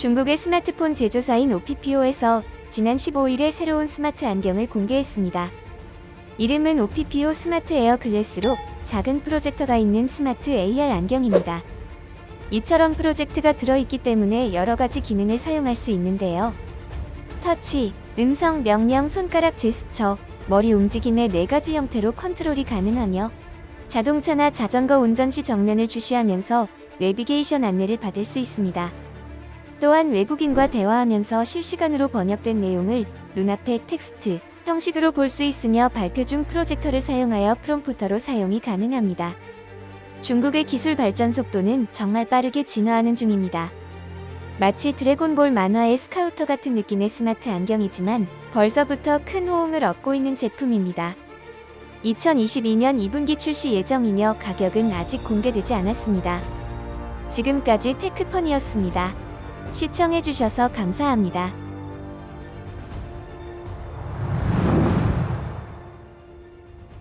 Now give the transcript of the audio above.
중국의 스마트폰 제조사인 OPPO에서 지난 15일에 새로운 스마트 안경을 공개했습니다. 이름은 OPPO 스마트 에어 글래스로 작은 프로젝터가 있는 스마트 AR 안경입니다. 이처럼 프로젝트가 들어있기 때문에 여러 가지 기능을 사용할 수 있는데요. 터치, 음성, 명령, 손가락 제스처, 머리 움직임의 네 가지 형태로 컨트롤이 가능하며 자동차나 자전거 운전 시 정면을 주시하면서 내비게이션 안내를 받을 수 있습니다. 또한 외국인과 대화하면서 실시간으로 번역된 내용을 눈앞에 텍스트, 형식으로 볼 수 있으며 발표 중 프로젝터를 사용하여 프롬프터로 사용이 가능합니다. 중국의 기술 발전 속도는 정말 빠르게 진화하는 중입니다. 마치 드래곤볼 만화의 스카우터 같은 느낌의 스마트 안경이지만 벌써부터 큰 호응을 얻고 있는 제품입니다. 2022년 2분기 출시 예정이며 가격은 아직 공개되지 않았습니다. 지금까지 테크펀이었습니다. 시청해주셔서 감사합니다.